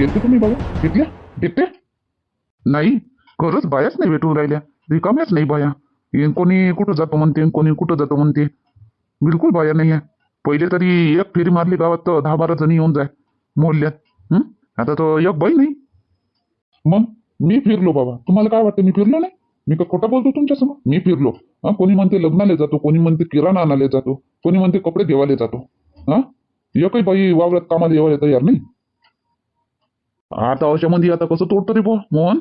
देते तुम्ही बाबा? घेतल्या देते नाही खरंच बायाच नाही भेटून राहिल्या. रिकाम्याच नाही बाया. कोणी कुठं जातो म्हणते कोणी कुठं जातो म्हणते. बिलकुल बाया नाही आहे पहिले तरी एक फेरी मारली गावात तर दहा बारा जणी येऊन जाय. मोहल्ल्यात आता तर एक बाई नाही. मग मी फिरलो बाबा. तुम्हाला काय वाटतं मी फिरलो नाही? मी का खोटा बोलतो तुमच्यासमोर मी फिरलो. हा? कोणी म्हणते लग्नाला जातो कोणी म्हणते किराणा आणायला जातो कोणी म्हणते कपडे देवाले जातो. हा? एकही बाई वावरात कामाला येवायला तयार नाही. आता अशामध्ये आता कसं तोडतो रे बुवा मोहन?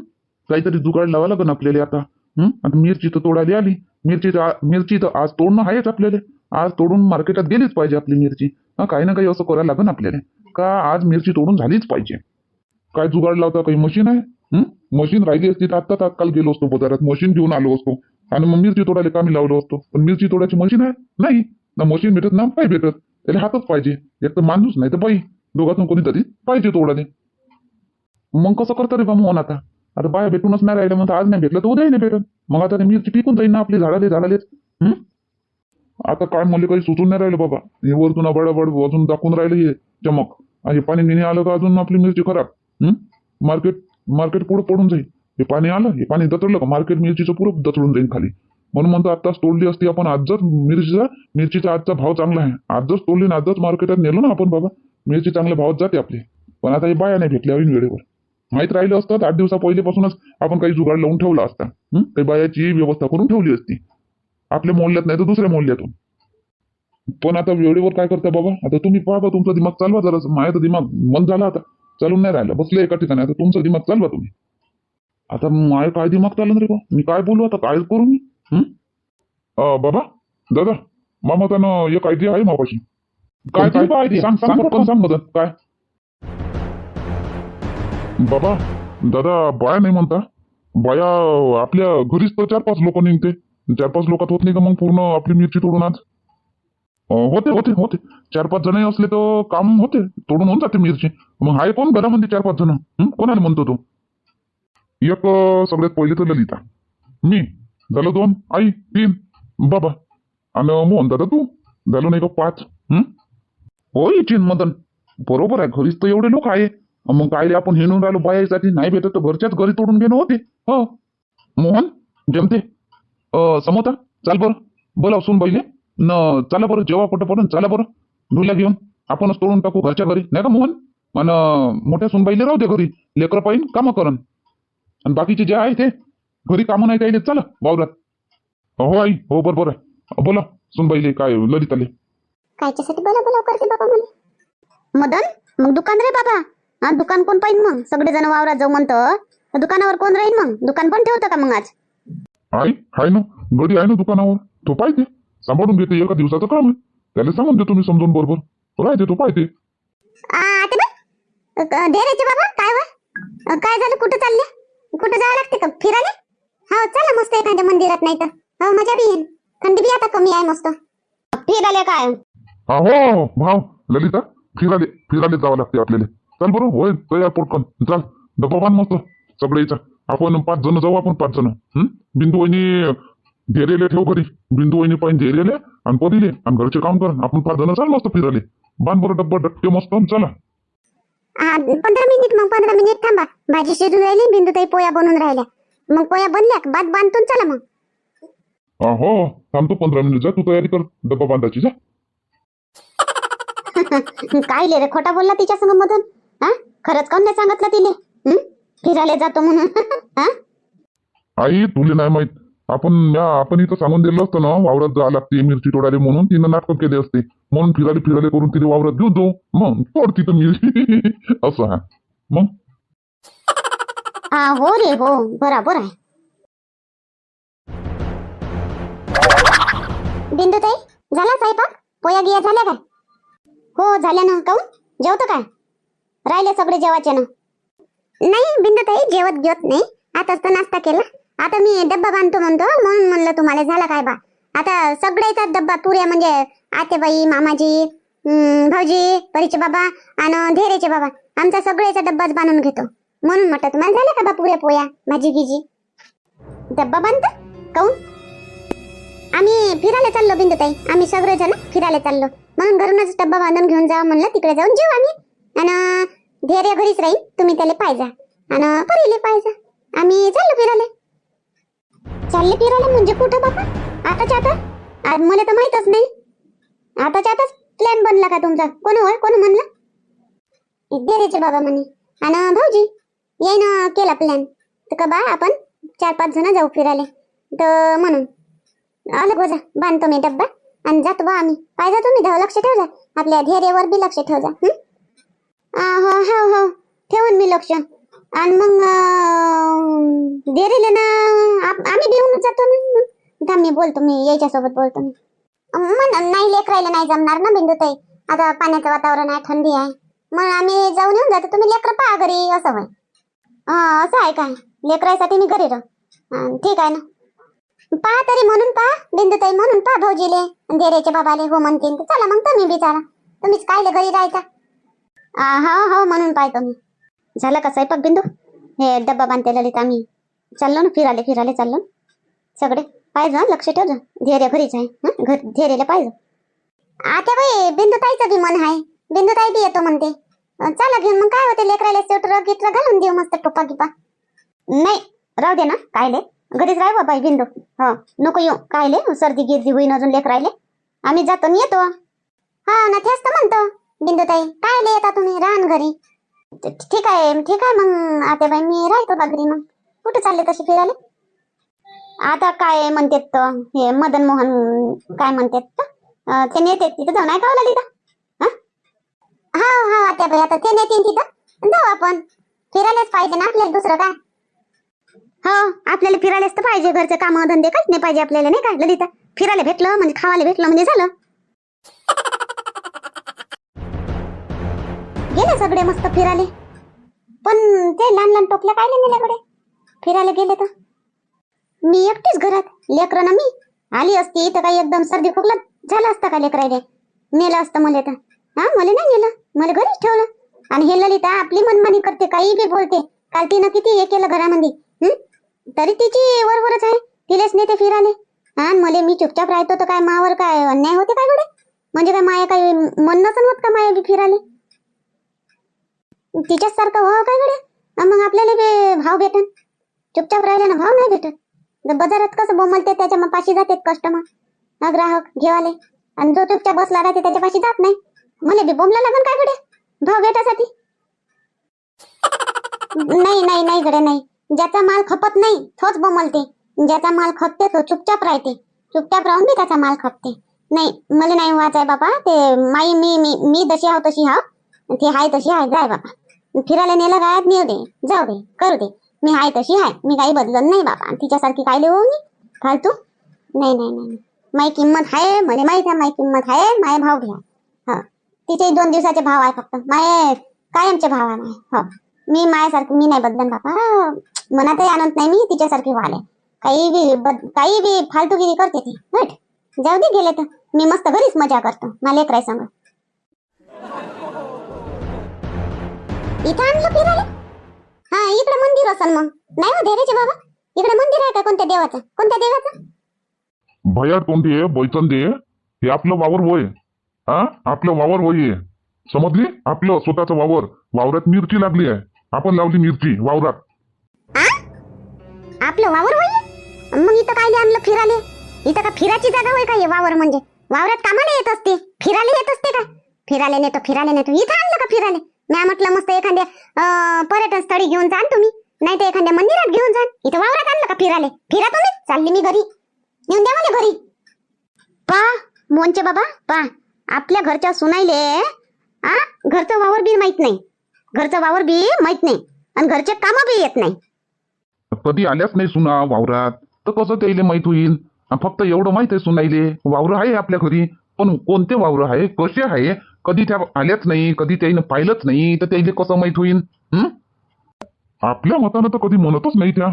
काहीतरी जुगाड लावा लागेल आपल्याला आता. हम्म आता मिरची तर तोडायला आली. मिरची तर मिरची तर आज तोडणं आहेच आपल्याला. आज तोडून मार्केटात गेलीच पाहिजे आपली मिरची. काही ना काही असं करायला लागेल आपल्याला. का आज मिरची तोडून झालीच पाहिजे? काय जुगाड लावता काही मशीन आहे? मशीन राहिली असती तर आत्ता तात्काळ गेलो असतो बाजारात. मशीन घेऊन आलो असतो. आणि मग मिरची तोडायला कामी लावलो असतो. पण मिरची तोडायची मशीन आहे? नाही. ना मशीन भेटत ना पाय भेटत. त्याला हातच पाहिजे. एक तर माणूस नाही तर बाई. दोघातून कोणीतरी पाहिजे तोडाले मग कसं करतं रे बा मोहन आता? आता बाया भेटूनच नाही राहिलं म्हणतात आज नाही भेटलं तर उद्या नाही भेटल मग आता ते मिरची पिकून जाईल ना आपली झाडाले झाडालेच हम्म आता काय मला काही सुचून नाही राहिलं बाबा. हे वरतून बडबड अजून दाखवून राहिलं हे चमक. आणि पाणी नेणे आलं तर अजून आपली मिरची खराब. हम्म मार्केट मार्केट पुढे पडून जाईल. हे पाणी आलं हे पाणी दचडलं का? मार्केट मिरचीचं पुरं दचडून जाईल खाली. म्हणून म्हणतो आत्ताच तोडली असती आपण आजच मिरचीचा मिरचीचा आजचा भाव चांगला आहे. आजच तोडली ना आजच मार्केटात नेलो ना आपण बाबा मिरची चांगल्या भावात जाते आपली. पण आता हे बाया नाही भेटल्या वेळेवर. माहीत राहिलं असतं तर आठ दिवसा पहिलेपासूनच आपण काही जुगाड लावून ठेवला असता? काही बायाची व्यवस्था करून ठेवली असती. आपल्या मोहल्ल्यात नाही तर दुसऱ्या मोहल्ल्यातून. पण आता वेळेवर काय करता बाबा? आता तुम्ही पहा तुमचा दिमाग चालवा जरा. माझा तर दिमाग मन झाला आता. चालून नाही राहिलं. बसलं एका ठिकाणी. आता तुमचा दिमाग चालवा तुम्ही. आता माझं काय दिमाग चालन रे बा? मी काय बोलू आता? काय करू मी? अं, बाबा? दादा? मामा त्यानं एक आयडिया आहे मापाशी काय काय सांग सांग पटकन. सांग काय? बाबा दादा बाया नाही म्हणता? बाया आपल्या घरीच तर चार पाच लोक निघते. चार पाच लोकात होत नाही का मग पूर्ण आपली मिरची तोडून आज? होते होते होते. चार पाच जण असले तर काम होते. तोडून होऊन जाते मिरची. मग आहे कोण घरामध्ये चार पाच जण? कोणाला म्हणतो तो? एक सगळ्यात पहिले तर ललिता. मी. झालं दोन. आई तीन. बाबा. आणि मोहन दादा तू? झालो नाही का पाच? हम्म होय चिन मदन बरोबर आहे. घरीच तर एवढे लोक आहे. मग काय रे आपण हिंडून राहिलो बायासाठी नाही भेटत तर घरच्याच घरी तोडून घेणं होते. हो. मोहन जमते. समोता चाल बरं. बोला सुन पहिले न चला बरं जेव्हा कुठं पडून चला बरं. धुल्या घेऊन आपणच तोडून टाकू घरच्या घरी. नाही का मोहन? अन मोठ्या सुनबाईले राहू दे घरी. लेकरं पाहिन कामं करण आणि बाकीचे जे आहे ते घरी कामं नाही त्याले चला वावरात. हो आई हो बरोबर आहे. बोला सुनबाईले काय ललिताले. कायच्यासाठी बोला बोला करते बाबा मदन मग दुकान रे बाबा. हा दुकान कोण पाहिजे मग? सगळे जण वावरात जाऊ म्हणतं. दुकानावर कोण राहील मग? दुकान पण ठेवतं का मग आज? आई आहे ना. गडी आहे ना दुकानावर? तो पाहिजे सांभाळून घेते एका दिवसाचं काम आहे. त्याला सांगून दे तुम्ही समजून बरोबर. राहते तो पाहिजे बाबा काय वा? काय झालं? कुठं चालले कुठं जावं लागते का? फिरायला? हो चला मस्त एखाद्या मंदिरात नाही तर हो मजा बी येईल. थंडी बी आता कमी आहे मस्त. फिरायला काय? हा हो हो, भाव ललिता फिराले फिराले जावं लागते आपल्याला. चल बरं होय तयार पटकन. चल डब्बा बांध मस्त सगळे याचा आपण पाच जण जाऊ आपण पाच जण? बिंदू वहिनी धेरेले ठेव घरी. बिंदू वहिनी पाहिजे धेरेले आणि पदिले आणि घरचे काम कर. आपण पाच जण चाल मस्त फिराले बांध बरं डब्बा डक्के मस्त चला. आ, पंधरा मिनिट मग पंधरा मिनिट थांबा. भाजी शिजून राहिली बिंदुताई पोया बनवून राहिल्या. मग पोया बनल्या? भात बांधतून चला मग. हा हो. हो. थांबतो पंधरा मिनिट जा तू तयारी कर. डब्बा बांधायची जा. काय ले रे खोटा बोलला तिच्या संग मधून? हा? खरंच काऊन नाही सांगितलं तिने? फिरायला जातो म्हणून. हा? आई तुले नाही माहीत. आपण या आपण इथं सांगून दिलं असतं ना वावरात जावं लागते मिरची तोडाले म्हणून तिनं नाटकं केले असते. म्हणून फिराले फिराले करून तिने वावरात घेऊन जाऊ मग तोड तिथं मिरची असं हा मग? हा हो रे हो. बराबर आहे. बिंदुताई झाला स्वयंपाक? पोया गिया झाल्या काय? हो झाल्या ना. काऊन? जेवतो काय? राहिले सगळे जेवायचे ना. नाही बिंदुताई जेवत घेत नाही. आताच तर नाश्ता केला. आता मी डब्बा बांधतो म्हणतो म्हणून म्हणलं तुम्हाला झाला काय बा. आता सगळ्याचा डब्बा पुऱ्या म्हणजे आतेबाई मामाजी भाऊजी परीचे बाबा आणि धेरेचे बाबा. आमचा सगळ्याचा डब्बाच बांधून घेतो. म्हणून म्हटलं तुम्हाला झालं का बा पुऱ्या पोया भाजी गिजी? डब्बा बांधता? काऊन? आम्ही फिरायला चाललो बिंदुताई आम्ही सगळेजण फिरायला चाललो. म्हणून घरूनच डब्बा बांधून घेऊन जावं म्हणलं तिकडे जाऊन जेव आम्ही. आणि धैर्य घरीच राहील तुम्ही त्याला पाहिजा. आणि परीले पाहिजा. आम्ही चाललो फिरायला. चालले फिरायला म्हणजे कुठं बाबा आताच्या आता? मला तर माहीतच नाही. आताच्या आताच प्लॅन बनला का तुमचा? कोण होय? कोण म्हणलं? धैर्याचे बाबा म्हणे. आणि भाऊजी येईन केला प्लॅन तर का बा आपण चार पाच जण जाऊ फिरायला. तर म्हणून. आलं गोजा बांधतो मी डब्बा. आणि जातो बा आम्ही. पाहिजे तुम्ही धाव लक्ष ठेव जा आपल्या धैर्यावर बी लक्ष ठेवजा हो हो हो. ठेवून मी लक्ष. आणि मग धैर्यले ना. आप- आम्ही देऊन जातो ना. मग. थांब मी बोलतो मी यायच्या सोबत बोलतो मी. म्हण नाही लेकरायला नाही जमणार ना बिंदुताई. आता पाण्याचं वातावरण आहे थंडी आहे. मग आम्ही जाऊन येऊन जातो. तुम्ही लेकर पहा घरी असं होय. असं आहे काय? लेकरायसाठी मी घरी राहू. ठीक आहे ना. पहा तरी म्हणून पहा बिंदुताई म्हणून पहा भाऊजीले. देरेचे बाबाले हो म्हणतील. तर चला मग तुम्ही बिचारा तुम्हीच कायले घरी राहायचा? हो हो म्हणून पाहतो मी. झालं का स्वयंपाक बिंदू? हे डब्बा बांधते ललित आम्ही. चाललो ना फिराले फिराले चाललो. ना. सगळे पाहिजे हा लक्ष ठेव जा धैर्य घरीच आहे हं, घर धैर्यला पाहिजे. आता बाई बिंदुताईचं बी मन आहे. बिंदुताई बी येतो म्हणते. अं, चला घेऊन मग काय होते लेकरायला स्वेटर गिटर घालून देऊ मस्त टोपा गिपा. नाही राहू दे ना कायले. घरीच राह बाबा बिंदू. हो नको येऊ कायले. सर्दी गिर्दी होईन अजून लेकरायले. आम्ही जातो आणि येतो. हा ना तेच तर म्हणतो. बिंदुताई काय येता तुम्ही? रान घरी. ठीक आहे ठीक आहे मग. आता मी राहतो बा घरी मग. कुठे चालले तसे फिरायला? आता काय म्हणतात हे मदन मोहन काय म्हणतात ते? नेते तिथं जाऊन ऐकावं लागली का? हा? हा आता आता ते नेते तिथं. जाऊ आपण. फिरायलाच पाहिजे ना आपल्याला दुसरं काय? हो आपल्याला फिरायलाच तर पाहिजे. घरचे काम धंदे काहीच नाही पाहिजे आपल्याला नाही का? ललिता फिरायला भेटलं म्हणजे खावायला भेटलं म्हणजे झालं. गेले सगळे मस्त फिरायले. पण ते लहान लहान टोपल्या काय नेल्याकडे फिरायला गेले तर? मी एकटीच घरात. लेकरं ना मी. आली असती तर काही एकदम सर्दी खोकला झाला असता का लेकरायले? नेलं असतं मला तर. हा मला नाही नेलं. मला घरीच ठेवलं. आणि हे ललिता आपली मनमानी करते काही बी बोलते. काल तिनं किती हे केलं घरामध्ये तरी तिची वरवरच आहे. तिलेच नेते फिराले. हा आणि मला मी चुपचाप राहतो तर काय मावर काय अन्याय होते काय गडे म्हणजे काय माया काही मन नसन होत का माया बी फिराले? तिच्याच सारखं व्हावं हो काय गडे मग आपल्याला बी भाव भेटन. चुपचाप राहिल्यानं ना भाव नाही भेटत. बाजारात कसं बोमलते त्याच्या मग पाशी जाते कस्टमर ग्राहक घेवाले. आणि जो चुपचाप बसला राहते त्याच्या पाशी जात नाही. मला बी बोमला लागन काय गडे भाव भेटासाठी? नाही नाही नाही घडे नाही. ज्याचा माल खपत नाही तोच बोमलते ज्याचा माल खपते तो चुपचाप राहते. चुपचाप राहून बी त्याचा माल खपते. नाही मला नाही वाचाय बाबा ते माई मी मी मी जशी आहो तशी हाव ती हाय तशी आहे जाय बाबा. फिरायला नेलं काय नेऊ दे. जाऊ दे. करू दे. मी हाय तशी हाय. मी काही बदलत नाही बाबा. तिच्यासारखी काय लिहू मी? फालतू? नाही नाही नाही. माई किंमत आहे. मला माहीत आहे माई किंमत आहे. माय भाव घ्या. हा. तिचे दोन दिवसाचे भाव आहे फक्त. माय कायमचे भाव आहे माय. हो. मी मायासारखी मी नाही बदलन बाबा. मनातही आणत नाही मी तिच्यासारखी व्हाले काही बी बद- काही बी फालतूगिरी करते ती. हट. जाऊ दे गेले तर. मी मस्त घरीच मजा करतो. मला लेकराय सांग इथं आणलं फिरायला? हा इकडे मंदिर असेल मग. नाही हो धैर्याचे बाबा. इकडे मंदिर आहे का कोणत्या देवाचं? कोणत्या देवाचं? भया तोंडी बैचन दे हे आपलं वावर होय. हा? आपलं वावर होय आहे. समजली? आपलं स्वतःचं वावर. वावरात मिरची लागली आहे. आपण लावली मिरची वावरात. आ? आपलं वावर होई मग इथं काय आणलं फिराले? इथं का फिरायची जागा होय का हे वावर म्हणजे? वावरात कामाला येत असते. फिरायला येत असते का? फिरायला नेतो फिरायला नेतो. इथं आणलं का फिरायला? मी म्हटलं मस्त एखाद्या पर्यटन स्थळी घेऊन जाण तुम्ही. नाही तर एखाद्या मंदिरात घेऊन जा. इथं वावरात आणलं का फिरायला? फिरा तुम्ही. चालली मी घरी. नेऊन द्या मला घरी. पा मोहनचे बाबा पा. आपल्या घरच्या सुनाईले आ घरचं वावर बी माहीत नाही. घरचं वावर बी माहीत नाही. आणि घरचे काम बी येत नाही. कधी आल्याच नाही सुना वावरात. तर कसं त्याला माहीत होईल? फक्त एवढं माहीत आहे सुनाईले वावर आहे आपल्या घरी. पण कोणते वावर आहे? कसे आहे? कधी त्या आल्याच नाही कधी त्याईनं पाहिलंच नाही तर त्याईले कसं माहीत होईल आपल्या मतानं तर कधी म्हणतच नाही त्या.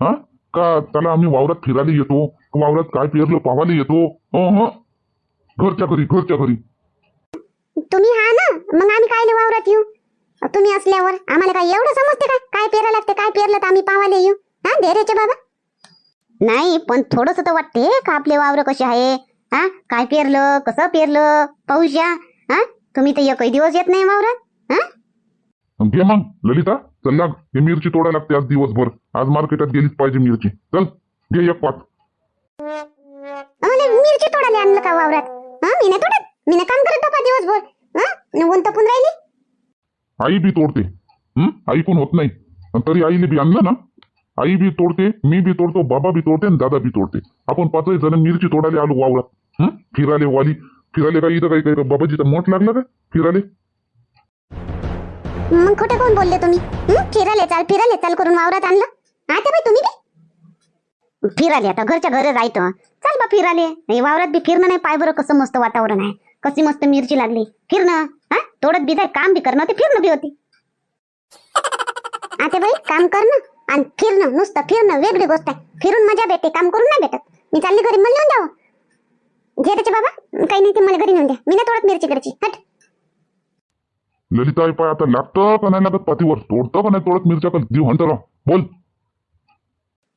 हा? का त्याला आम्ही वावरात फिरायला येतो? वावरात काय पेरलं पाहायला येतो? घरच्या घरी घरच्या घरी. तुम्ही हा ना? मग आम्ही काय वावरात येऊ? तुम्ही असल्यावर आम्हाला काय एवढं समजते काय काय पेरा लागते काय पेरलं तर आम्ही पाहायला येऊ? हा धैर्याचे बाबा? नाही पण थोडस तर वाटते का आपले वावर कसे आहे? हा? काय पेरलं कसं पेरलं? पाहूया हा? तुम्ही तर एकही दिवस येत नाही वावरात. हा? घे मग ललिता. चल लाग. हे मिरची तोडायला लागते आज दिवसभर. आज मार्केटात गेलीच पाहिजे मिरची. चल घे एक पात. मिरची तोडायला आणलं का वावरात? हा? मी नाही तोडत. मी नाही काम करत बाबा दिवसभर. हा? ऊन तपून राहिली. आई बी तोडते. हं? आई पण होत नाही. अन तरी आईने बी आणलं ना. आई बी तोडते मी बी तोडतो बाबा बी तोडते आणि दादा बी तोडते. आपण पाचही जण मिरची तोडायला आलो वावरात. हं? फिराले वाली. फिराले काय इथं काही काही बाबाजीचा मोठ लागला का फिराले. मग खोटे कोण बोलले तुम्ही? हं? फिराले चाल फिराले चाल करून वावरात आणलं. आता बाई तुम्ही बी. फिराले आता घरच्या घरी जायचं. चाल बा फिराले. हे वावरात बी फिरणं नाही पाय बरं कसं मस्त वातावरण आहे. कशी मस्त मिरची लागली. फिरणं हा? थोडं बी जाय काम बी करणं ते फिरणं बी होते. आता बाई काम करणं आणि फिरणं नुसतं फिरणं वेगळी गोष्ट आहे. फिरून मजा भेटते काम करून नाही भेटत. मी चालली घरी मला नेऊन जाऊ घे त्याचे बाबा. काही नाही ते मला घरी नेऊन द्या. मी नाही तोडत मिरची कडची हट. ललिता आई पाय आता लागतं का नाही लागत? पाठीवर तोडतं का नाही तोडत मिरच्या का जीव हंटर. बोल.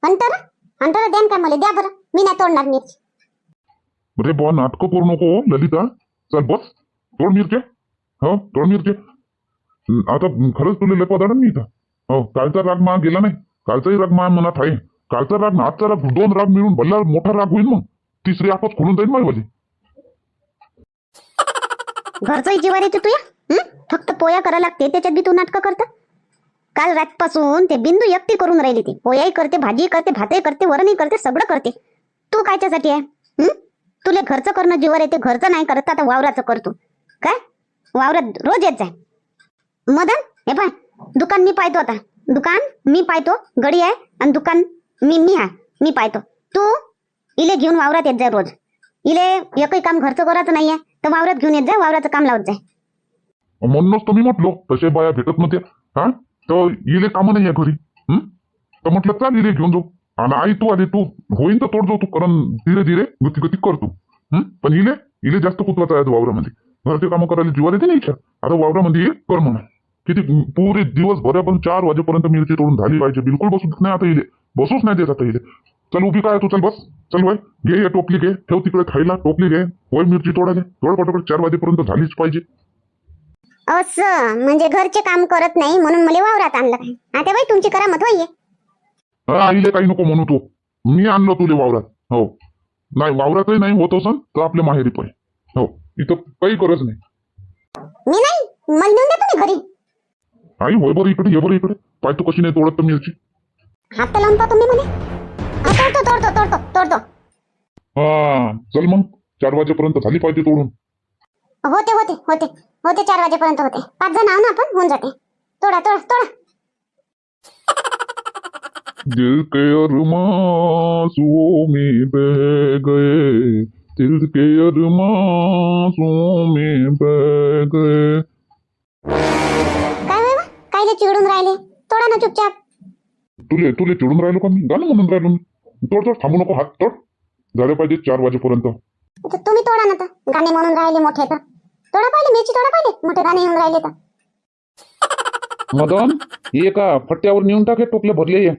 अंतर अंतर द्या का मला द्या बरं. मी नाही तोडणार मिरची. रे बुवा नाटकं करू नको हो, ललिता. चल बस. तोड मिरचे. हो तोड मिरचे. हं, आता खरंच तुला लय पदाडन मी इथं. हो कालचा राग मा गेला नाही. कालचाही राग मा मनात आहे. कालचा राग ना आजचा राग दोन राग मिळून भल्ला मोठा राग होईल मग तिसरी आपच खोलून जाईल माझी घरचंही जीवार येते तुया फक्त पोया करा लागते त्याच्यात बी तू नाटकं करत? काल रातपासून ते बिंदू एकटी करून राहिली ती. पोयाही करते भाजी करते भातही करते वरणही करते सगळं करते. तू कायच्यासाठी आहे? हं? तुले घरचं करणं जीवार येते घरचं नाही करत आता वावराचं करतो. काय? वावरात रोज येत जाय. मदन? हे पाय दुकान मी पाहतो आता. दुकान मी पाहतो गडी आहे आणि दुकान मी मी आहे मी पाहतो. तू? इले घेऊन वावरात येत जाय रोज. इले एकही काम घरचं करायचं नाहीये तर वावरात घेऊन येत जाय वावराचं काम लावत जाय. म्हणूनच तर मी म्हटलो तसे बाया भेटत नव्हते हा? तर इले कामं नाही घरी. हं? तर म्हटलं चाल इले घेऊन जाऊ. आणि आई तू आली तू होईन तर तोड जाऊ तू कारण धीरे धीरे गती गती करतो. हं? पण इले इले जास्त कुतवाचा आहे वावरामध्ये. घरचे कामं करायला जीवाला येते नाही इच्छा. आता वावरामध्ये एक कर म्हणा किती पुरे दिवस भरापर्यंत चार वाजेपर्यंत मिरची तोडून झाली पाहिजे. बिलकुल बसू नाही आता इले. बसूच नाही देत आता इले. चल उभी काय तू? चल बस. चल वय घे या टोपली घे. ठेव तिकडे खायला. टोपली घे. वय मिरची तोड पटापट. चार वाजेपर्यंत झालीच पाहिजे. असं म्हणजे घरचे काम करत नाही म्हणून मला वावरात आणलं काय? आता बाई तुमची करामत होईये हा, आईले काही नको म्हणू तू. मी आणलो तुले वावरात. हो. नाही वावरातही नाही होत असन तर आपल्या माहेरी पाय हो. इथं काही गरज नाही. मी नाही? मला नेऊन द्या तुम्ही घरी. आई होय बरं इकडे. ये बरं इकडे. पाय तू कशी नाही तोडत तर मिरची. हात लावून पाहा तुम्ही म्हणे. तोडतो तोडतो तोडतो तोडतो. हा चल मग. चार वाजेपर्यंत झाली पाहिजे तोडून. होते होते होते. होते चार वाजेपर्यंत होते. पाच जण आहो ना आपण? होऊन जाते. तोडा तोडा तोडा. दिल के अरमासुओं में बह गए दिल के अरमासुओं में बह गए काय होय बा? कायले चिडून राहिले? तोडा ना चुपचाप. तुले तुले चिडून राहिलो का मी? गाणं म्हणून राहिलो मी. तोड तोड थांबू नको हात तोड. झाले पाहिजे चार वाजेपर्यंत. तर तुम्ही तोडा ना तर. गाणे म्हणून राहिले मोठे तर. तोडा पाहिले मिरची तोडा पाहिले. मोठे गाणे येऊन राहिले तर. मदन ये का फट्ट्यावर नेऊन टाके टोपले भरले ये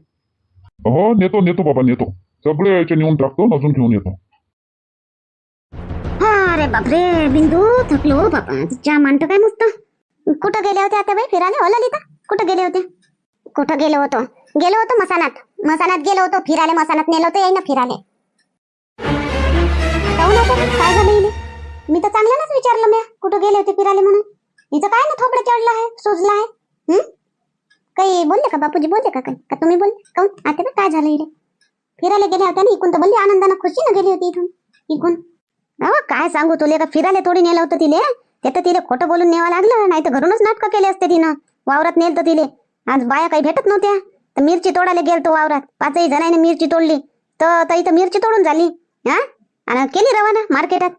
हो नेतो नेतो बाबा नेतो. सगळे यायचे नेऊन टाकतो अजून घेऊन येतो. हा अरे बापरे बिंदू थकलो हो बाबा. चहा मांडतो काय नुसतं? कुठं गेले होते आता बाई? फिरायला? हो ललिता. कुठं गेले होते? कुठं गेलो होतो? गेलो होतो मसानात. मसानात गेलो होतो फिरायला मसानात नेलं होतं यायनं फिरायला काय झालं मी तर चांगल्यानंच विचारलं मी कुठं गेले होते फिराले म्हणून? इथं काय ना थोपडं चढलं आहे सुजलं आहे हम्म काही बोलले का बापूजी? बोलले का काही? का तुम्ही बोलले? काऊन? आता काय झालं इकडे फिरायला गेल्या होत्या ना इकून तर बोलली आनंदानं खुशीनं गेली होती इथून इकून. अहो काय सांगू तुले का फिरायला थोडी नेलं होतं तिले? ते तर तिला खोटं बोलून न्यावं लागलं नाही तर घरूनच नाटकं केले असते तिनं. वावरात नेलं तर तिले. आज बाया काही भेटत नव्हत्या. तर मिरची तोडायला गेलतो वावरात. पाचही जणांनी मिरची तोडली. तर तर इथं मिरची तोडून झाली. हा? आणि केली रवाना मार्केटात.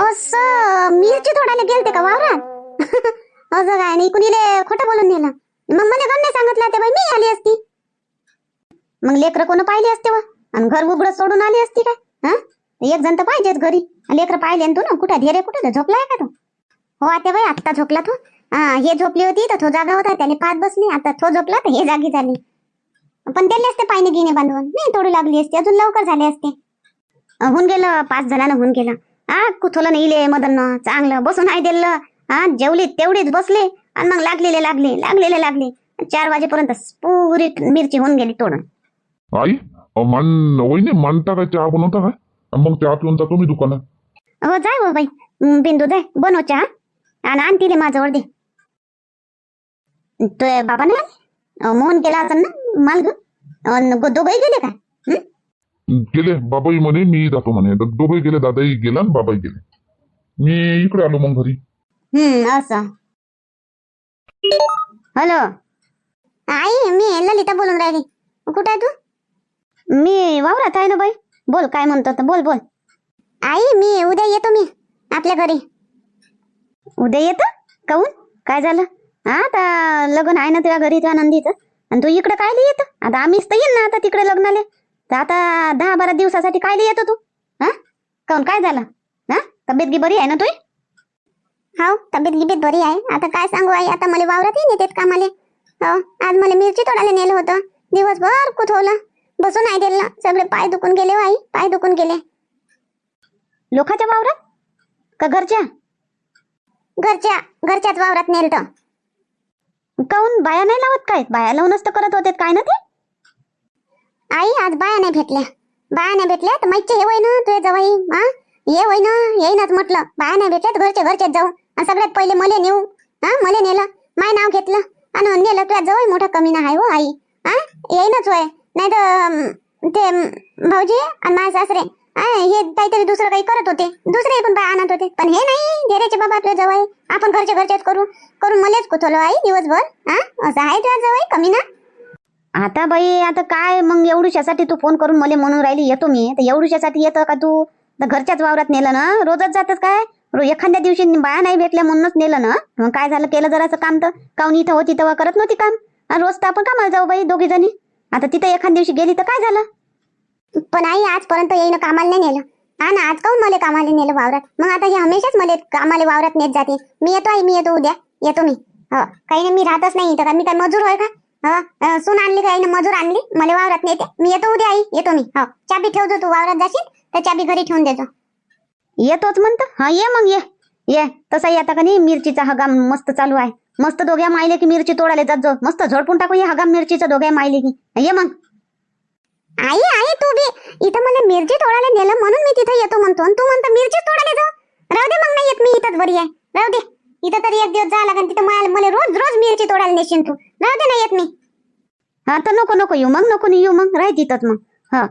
असं मिरची तोडायला गेलते का वावरात? असं काय नाही कुणीले खोटं बोलून नेलं? मग मला गण सांगितलं ते बाई मी आली असती. मग लेकरं कोण पाहिली असते व? आणि घर उघड सोडून आली असती काय? हा? एक जण तर पाहिजेच घरी. लेकर पाहिले आणि तू ना कुठं धीरे कुठं झोपलाय का तू? हो आता बाई आत्ता झोपला तू? हा हे झोपली होती तर तो जागा होता त्याने पाच बसली. आता तो झोपला तर हे जागी झाली. पण त्याले असते पायने गिने बांधून. मी तोडू लागली असते. अजून लवकर झाले असते. होऊन गेलं पाच जणांना होऊन गेलं. हा कुथोलं नाही इले मदन चांगलं. बसून आहे दिलं हा जेवली तेवढीच बसले. आणि मग लागलेले लागले लागलेले लागले. चार वाजेपर्यंत पुरी मिरची होऊन गेली तोडून. आई मान वहिनी मानता काय चहा बनवता काय? मग चहा पिऊन जातो मी दुकानात. हो जाय हो बाई. बिंदू जाय. बनव चहा. आणि आण तिले माझ्यावर दे. तो बाबा ना मोहन केला असेल ना माल घेऊन दोघही गेले का? गेले. बाबाई म्हणे मी जातो म्हणे. दोघे गेले दादाही गेला आणि बाबाई गेले. मी इकडे आलो मग घरी. हं, असं. हॅलो. आई मी ललिता बोलून राहिली. कुठे आहे तू? मी वावरात आहे ना बाई. बोल काय म्हणतो तर बोल बोल. आई मी उद्या येतो मी आपल्या घरी. उद्या येतो? काऊन काय झालं? हा आता लग्न आहे ना तुझ्या घरी तुझ्या नंदीचं. आणि तू इकडे कायले येतो? आता आम्हीच तर येईन ना आता तिकडे लग्नाले. तर आता दहा बारा दिवसासाठी कायले येतो तू? हा? काऊन काय झालं? हा? तब्येत गी बरी आहे ना तुझी? हो तब्येत गिबेत बरी आहे. आता काय सांगू आई? आता मला वावरातही नेतात कामाले. हो आज मला मिरची तोडायला नेलं होतं. दिवसभर कुठवलं? बसून नाही दिलं. ना सगळे पाय दुखून गेले हो आई. पाय दुखून गेले. लोकांच्या वावरात? का घरच्या? घरच्या घरच्याच वावरात नेलतं. काऊन? बाया नाही लावत काय? बाया लावूनच तर करत होते. काय ना ते? आई आज बाया नाही भेटल्या. बाया नाही भेटल्या तर माहिती हे होय ना तुझे जवाई हा ये होय ना येईनच म्हटलं. बाया नाही भेटल्या तर घरचे घरचेच जाऊ. आणि सगळ्यात पहिले मले नेऊ. हा मले नेलं. माय नाव घेतलं. आणि नेलं तुझ्या जवळ मोठं कमी ना आहे हो आई. हा येईनच होय नाही तर ते भाऊजी आणि माझे सासरे. हे काहीतरी दुसरं काही करत होते. दुसरे पण बाय आणत होते. पण हे नाही डेरेचे बाबा आपल्या जवळ आपण घरचे घरच्याच करू. करून मलेच कुथवलो आई दिवसभर? हा? असं आहे तुझ्या जवळ? कमी ना? आता बाई आता काय? मग एवढ्यासाठी तू फोन करून मला म्हणून राहिली येतो मी. तर एवढ्यासाठी येतं का तू? तर घरच्याच वावरात नेलं ना? रोजच जातच काय? एखाद्या दिवशी बाया नाही भेटल्या म्हणूनच नेलं ना? मग काय झालं? केलं जरासं काम तर? काऊन इथं होती तेव्हा करत नव्हती काम? रोज तर आपण कामाला जाऊ बाई दोघी जणी. आता तिथं एखाद्या दिवशी गेली तर काय झालं? पण आई आजपर्यंत येईन कामाला नाही नेलं. हा ना आज काऊन मला कामाला नेलं वावरात? मग आता हे हमेशाच मला कामाला वावरात नेत जाते. मी येतो आई मी येतो उद्या. येतो मी. हो. काही नाही मी राहतच नाही इथं. का मी काय मजूर होय का? हो. सून आणली काही ना मजूर आणली? मला वावरात नेते. मी येतो उद्या आई. येतो मी. हो. चाबी ठेवतो तू. वावरात जाशील तर चाबी घरी ठेवून देतो. येतोच म्हणतो? हा ये मग ये. ये. तसाही आता का नाही मिरचीचा हगाम मस्त चालू आहे. मस्त दोघ्या मायले की मिरची तोडायला जात जो मस्त झोडपून टाकू ये हगाम मिरचीचं दोघ्या मायले की. ये मग. आई आई तू बी. इथं मला मिरची तोडायला नेलं म्हणून मी तिथं येतो म्हणतो. आणि तू म्हणतो मिरची तोडायला जाऊ राहू दे मग नाही येत मी इथंच बरी आहे. राहू दे. इथं तरी एक दिवस जा लागेल. तिथं मला मला रोज रोज मिरची तोडायला नेशील तू. राहू दे नाही येत मी. हा तर नको नको येऊ मग नको नाही येऊ मग. राह तिथंच मग. हा.